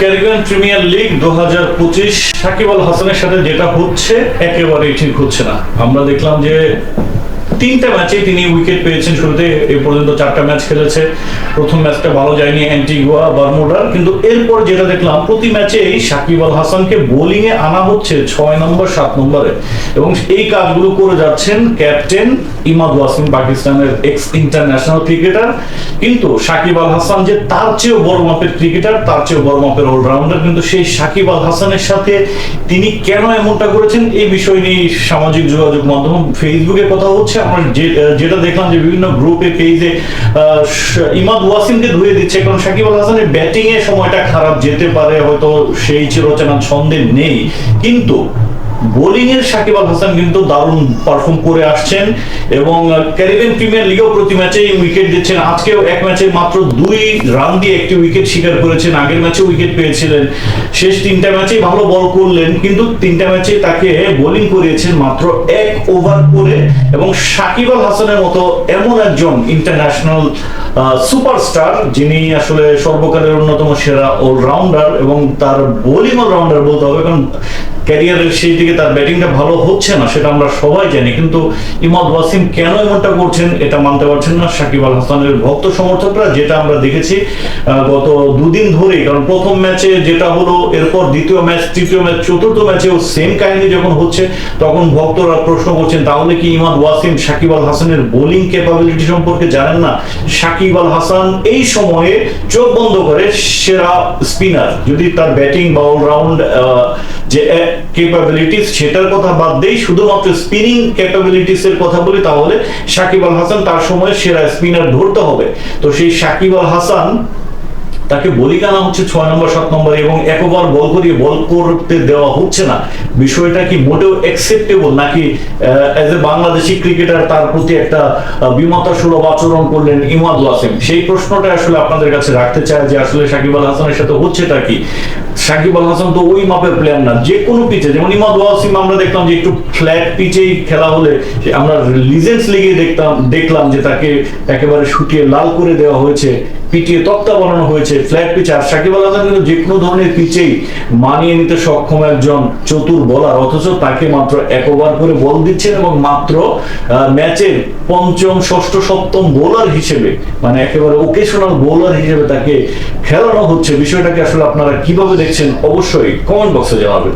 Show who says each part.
Speaker 1: Caribbean premier league দু হাজার পঁচিশ সাকিব আল হাসানের সাথে যেটা হচ্ছে, একেবারেই ঠিক হচ্ছে না। আমরা দেখলাম যে তিনটা ম্যাচে তিনি উইকেট পেয়েছেন শুরুতে, এ পর্যন্ত চারটা ম্যাচ খেলেছে। প্রথম ম্যাচটা ভালো যায়নি অ্যান্টিগুয়া বারমুডার। কিন্তু এরপর যেটা দেখলাম, প্রতি ম্যাচেই সাকিব আল হাসানকে বোলিং এ আনা হচ্ছে ছয় নম্বর, সাত নম্বরে। এবং এই কাজগুলো করে যাচ্ছেন ক্যাপ্টেন ইমাদ ওয়াসিম, পাকিস্তানের এক্স ইন্টারন্যাশনাল ক্রিকেটার কিন্তু সাকিব আল হাসান যে তার চেয়েও বড় মাপের ক্রিকেটার তার চেয়েও বড় মাপের অলরাউন্ডার কিন্তু সেই সাকিব আল হাসানের সাথে তিনি কেন এমনটা করেছেন, এই বিষয় নিয়ে সামাজিক যোগাযোগ মাধ্যম ফেসবুকে কথা হচ্ছে। আমরা আপনার যেটা দেখলাম যে বিভিন্ন গ্রুপে পেজে ইমাদ ওয়াসিমকে ধুয়ে দিচ্ছে, কারণ সাকিব আল হাসানের ব্যাটিং এর সময়টা খারাপ যেতে পারে, হয়তো সেই চিরচেনা ছন্দে নেই। কিন্তু বোলিং এর সাকিব আল হাসান কিন্তু দারুণ পারফর্ম করে আসছেন এবং ক্যারিবিয়ান প্রিমিয়ার লিগেও প্রতি ম্যাচে উইকেট দিচ্ছেন। আজকেও এক ম্যাচে মাত্র দুই রান দিয়ে একটি উইকেট শিকার করেছেন। আগের ম্যাচে উইকেট পেয়েছিলেন। শেষ তিনটা ম্যাচেই ভালো বল করলেন, কিন্তু তিনটা ম্যাচে তাকে বোলিং করিয়েছেন মাত্র এক ওভার করে এবং সাকিব আল হাসানের মতো এমন একজন ইন্টারন্যাশনাল সুপারস্টার যিনি আসলে সর্বকালের অন্যতম সেরা অলরাউন্ডার এবং তার বোলিং অলরাউন্ডার বলতে হবে। কারণ ক্যারিয়ারের সেই দিকে তার ব্যাটিংটা ভালো হচ্ছে না, সেটা আমরা সবাই জানি। কিন্তু ইমাদ ওয়াসিম কেন এমনটা করছেন এটা মানতে পারছেন না। সাকিব আল হাসানের ভক্ত সমর্থকরা, যেটা আমরা দেখেছি গত দুদিন ধরেই, কারণ প্রথম ম্যাচে যেটা হলো, এরপর দ্বিতীয় ম্যাচ, তৃতীয় ম্যাচ, চতুর্থ ম্যাচেও সেম কাহিনী যখন হচ্ছে, তখন ভক্তরা প্রশ্ন করছেন, তাহলে কি ইমাদ ওয়াসিম সাকিব আল হাসানের বোলিং ক্যাপাবিলিটি সম্পর্কে জানেন না? সাকিব আল হাসান এই সময়ে চোখ বন্ধ করে সেরা স্পিনার যদি তার ব্যাটিং বা অলরাউন্ড যে ক্যাপাবিলিটিস সেটার কথা বাদ দেই, শুধুমাত্র স্পিনিং ক্যাপাবিলিটিস এর কথা বলি, তাহলে সাকিব আল হাসান তার সময় সেরা স্পিনার ধরতে হবে। তো সেই সাকিব আল হাসান তাকে বলি আনা হচ্ছে ছয় নম্বর, সাত নম্বর এবং একবার বল করিয়ে বল করতে দেওয়া হচ্ছে না। বিষয়টা কি মোটেও অ্যাকসেপ্টেবল নাকি অ্যাজ এ বাংলাদেশি ক্রিকেটার তার প্রতি একটা বিমতা সুলভ আচরণ করলেন ইমাদ ওয়াসিম? সেই প্রশ্নটা আসলে আপনাদের কাছে রাখতে চাই যে আসলে সাকিব আল হাসানের সাথে হচ্ছেটা কি? সাকিব আল হাসান তো ওই মাপের প্লেয়ার না, যে কোনো পিচে যেমন ইমাদ ওয়াসিম আমরা দেখলাম যে একটু ফ্ল্যাট পিচেই খেলা হলে আমরা লিজেন্ডস লিগে দেখতাম, দেখলাম যে তাকে একেবারে শুটিয়ে লাল করে দেওয়া হয়েছে, পিটিয়ে তক্তা বানানো হয়েছে। ফ্ল্যাট পিচ, আর সাকিব আল হাসান কিন্তু যে কোনো ধরনের পিচেই মানিয়ে নিতে সক্ষম একজন চতুর বোলার অথচ তাকে মাত্র এক ওভার করে বল দিচ্ছেন এবং মাত্র ম্যাচের পঞ্চম, ষষ্ঠ, সপ্তম বোলার হিসেবে মানে একেবারে ওকেশনাল বোলার হিসেবে তাকে খেলানো হচ্ছে। বিষয়টাকে আসলে আপনারা কীভাবে দেখছেন? অবশ্যই কমেন্ট বক্সে জানাবেন।